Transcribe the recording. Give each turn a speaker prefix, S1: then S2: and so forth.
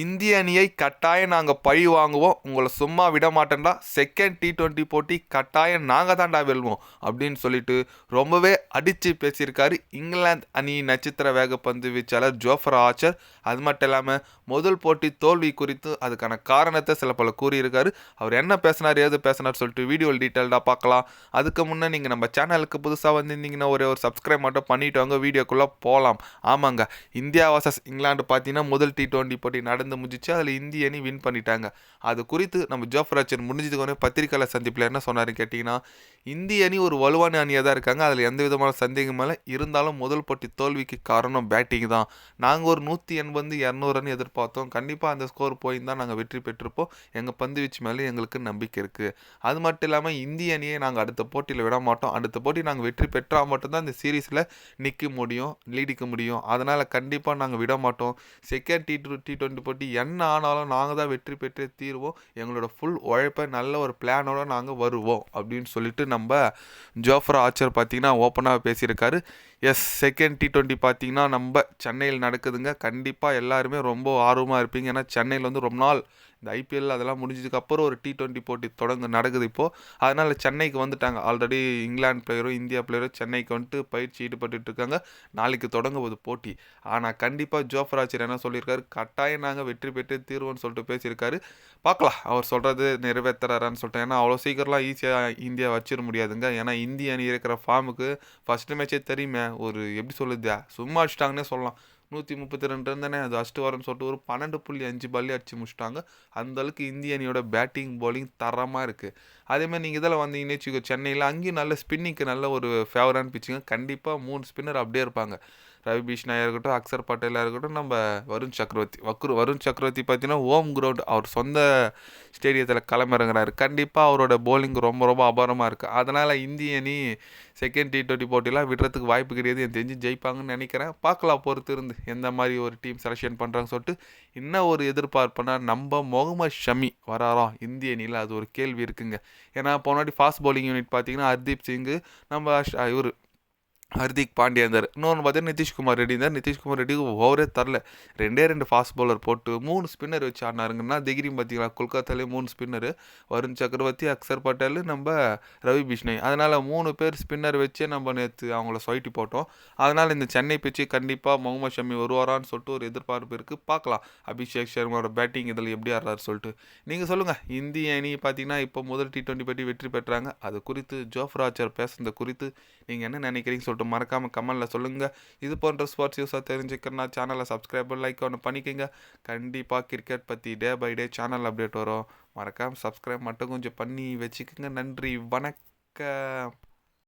S1: இந்திய அணியை கட்டாயம் நாங்கள் பழி வாங்குவோம். உங்களை சும்மா விட மாட்டேன்டா. செகண்ட் டி ட்வெண்ட்டி போட்டி கட்டாயம் நாங்கள் தான்டா வெல்வோம். அப்படின்னு சொல்லிட்டு ரொம்பவே அடித்து பேசியிருக்காரு இங்கிலாந்து அணி நட்சத்திர வேகப்பந்து வீச்சாளர் ஜோஃபர் ஆச்சர் அது மட்டும் இல்லாமல் முதல் போட்டி தோல்வி குறித்து அதுக்கான காரணத்தை சில பல கூறியிருக்காரு. அவர் என்ன பேசினார் ஏது பேசினார் சொல்லிட்டு வீடியோவில் டீட்டெயில்டாக பார்க்கலாம். அதுக்கு முன்னே நீங்கள் நம்ம சேனலுக்கு புதுசாக வந்திருந்தீங்கன்னா ஒரே ஒரு சப்ஸ்கிரைப் மட்டும் பண்ணிவிட்டு வாங்க. வீடியோக்குள்ளே போகலாம் ஆமாங்க இந்தியா வர்சஸ் இங்கிலாந்து பார்த்தீங்கன்னா முதல் டி டுவெண்ட்டி போட்டி நட நடந்து முடிஞ்சிச்சு அதில் இந்திய அணி வின் பண்ணிட்டாங்க. அது குறித்து நம்ம ஜோஃப்ராஜர் முடிஞ்சதுக்கு உடனே பத்திரிக்கையாளர் சந்திப்பில் என்ன சொன்னார் கேட்டிங்கன்னா இந்திய அணி ஒரு வலுவான அணியாக தான் இருக்காங்க. அதில் எந்த விதமான சந்தேகம் மேலே இருந்தாலும் முதல் போட்டி தோல்விக்கு காரணம் பேட்டிங் தான். நாங்கள் ஒரு நூற்றி எண்பது இரநூறு அணி எதிர்பார்த்தோம். கண்டிப்பாக அந்த ஸ்கோர் போயிருந்தால் நாங்கள் வெற்றி பெற்றிருப்போம். எங்கள் பந்து வீச்சு மேலே எங்களுக்கு நம்பிக்கை இருக்குது அது மட்டும் இல்லாமல் இந்திய அணியை நாங்கள் அடுத்த போட்டியில் விட மாட்டோம். அடுத்த போட்டி நாங்கள் வெற்றி பெற்றால் மட்டும்தான் இந்த சீரீஸில் நிற்க முடியும் நீடிக்க முடியும். அதனால் கண்டிப்பாக நாங்கள் விட மாட்டோம். செகண்ட் டி டி டுவெண்ட்டி சொல்லி என்ன ஆனாலும் நாங்கள் தான் வெற்றி பெற்றே தீருவோம். எங்களோட ஃபுல் உழைப்பை நல்ல ஒரு பிளானோட நாங்கள் வருவோம் அப்படின்னு சொல்லிட்டு நம்ம ஜோஃபர் ஆச்சர் பார்த்தீங்கன்னா ஓப்பனாக பேசியிருக்காரு. எஸ் செகண்ட் டி டுவெண்ட்டி பார்த்தீங்கன்னா நம்ம சென்னையில் நடக்குதுங்க. கண்டிப்பாக எல்லாருமே ரொம்ப ஆர்வமாக இருப்பீங்க. ஏன்னா சென்னையில் வந்து ரொம்ப நாள் இந்த ஐபிஎல் அதெல்லாம் முடிஞ்சதுக்கு அப்புறம் ஒரு டி ட்வெண்ட்டி போட்டி தொடங்க நடக்குது இப்போது அதனால் சென்னைக்கு வந்துட்டாங்க. Already England player India player சென்னைக்கு வந்துட்டு பயிற்சி ஈடுபட்டு இருக்காங்க. நாளைக்கு தொடங்க போது போட்டி. ஆனால் கண்டிப்பாக ஜோஃபராச்சர் என்ன சொல்லியிருக்காரு? கட்டாயம் நாங்கள் வெற்றி பெற்று தீர்வோன்னு சொல்லிட்டு பேசியிருக்காரு. பார்க்கலாம். அவர் சொல்கிறது நிறைவேற்றுறாரான்னு சொல்லிட்டு. ஏன்னா அவ்வளோ சீக்கிரம்லாம் ஈஸியாக இந்தியா வச்சிட முடியாதுங்க. ஏன்னா இந்திய அணி இருக்கிற ஃபார்முக்கு ஃபஸ்ட்டு மேட்சே தெரியுமே. ஒரு எப்படி சொல்லுது சும்மா அடிச்சிட்டாங்கன்னே சொல்லலாம். நூற்றி முப்பத்தி ரெண்டு இருந்தானே அது ஃபஸ்ட்டு வாரம் சொல்லிட்டு ஒரு பன்னெண்டு புள்ளி அஞ்சு பல்லி அடிச்சு முடிச்சிட்டாங்க. அந்தளவுக்கு இந்திய அணியோட பேட்டிங் பவுலிங் தரமாக இருக்குது அதேமாதிரி நீங்கள் இதில் வந்தீங்கன்னு வச்சுக்கோ சென்னையில் அங்கேயும் நல்ல ஸ்பின்னிங்க்கு நல்ல ஒரு ஃபேவரான பிச்சுங்க கண்டிப்பாக மூணு ஸ்பின்னர் அப்படியே இருப்பாங்க. ரவி பிஷ்ணாயாக இருக்கட்டும் அக்சர் பட்டேலாக இருக்கட்டும் நம்ம வருண் சக்கரவர்த்தி வக்ரு வருண் சக்கரவர்த்தி பார்த்தீங்கன்னா ஹோம் கிரவுண்ட் அவர் சொந்த ஸ்டேடியத்தில் களமிறங்குறாரு. கண்டிப்பாக அவரோட போலிங் ரொம்ப ரொம்ப அபாரமாக இருக்குது அதனால் இந்திய அணி செகண்ட் டி டுவெண்ட்டி போட்டிலாம் விடுறதுக்கு வாய்ப்பு கிடையாது. எனக்கு தெரிஞ்சு ஜெயிப்பாங்கன்னு நினைக்கிறேன். பார்க்கலாம் பொறுத்து இருந்து எந்த மாதிரி ஒரு டீம் செலெக்ஷன் பண்ணுறாங்கன்னு சொல்லிட்டு இன்னும் ஒரு எதிர்பார்ப்புனா நம்ம முகமது ஷமி வராராம் இந்திய அணியில் அது ஒரு கேள்வி இருக்குங்க. ஏன்னா போனாடி ஃபாஸ்ட் பவுலிங் யூனிட் பார்த்தீங்கன்னா ஹர்தீப் சிங்கு நம்ம இவர் ஹர்திக் பாண்டியா இருந்தார். இன்னொன்று பார்த்தீங்கன்னா நிதிஷ்குமார் ரெட்டி இருந்தார். நிதிஷ்குமார் ரெட்டிக்கு ஓவரே தரல. ரெண்டே ரெண்டு ஃபாஸ்ட் பவுலர் போட்டு மூணு ஸ்பின்னர் வச்சு ஆடினாருங்கன்னா திகிரி பார்த்தீங்களா? கொல்கத்தாலே மூணு ஸ்பின்னரு வருண் சக்கரவர்த்தி அக்சர் பட்டேல் நம்ம ரவி பிஷ்ணை. அதனால் மூணு பேர் ஸ்பின்னர் வச்சே நம்ம நேற்று அவங்கள சொயிட்டி போட்டோம். அதனால் இந்த சென்னை பிச்சு கண்டிப்பாக முகமது ஷமி வருவாரான்னு சொல்லிட்டு ஒரு எதிர்பார்ப்பு இருக்குது பார்க்கலாம். அபிஷேக் சர்மாவோட பேட்டிங் இதில் எப்படி ஆடுறாரு சொல்லிட்டு. நீங்கள் சொல்லுங்கள் இந்திய அணி பார்த்தீங்கன்னா இப்போ முதல் டி டுவெண்ட்டி போட்டி வெற்றி பெற்றாங்க. அது குறித்து ஜோஃப்ராச்சர் பேசுனது குறித்து நீங்கள் என்ன நினைக்கிறீங்க சொல்லிட்டு மறக்காமல் கமெண்டில் சொல்லுங்கள் இது போன்ற ஸ்போர்ட்ஸ் யூஸாக தெரிஞ்சுக்கிறனா சேனலை சப்ஸ்கிரைப் லைக் ஒன்று பண்ணிக்கோங்க. கண்டிப்பாக கிரிக்கெட் பற்றி day by day channel update வரும். மறக்காமல் சப்ஸ்கிரைப் மட்டும் கொஞ்சம் பண்ணி வச்சுக்கோங்க. நன்றி. வணக்கம்.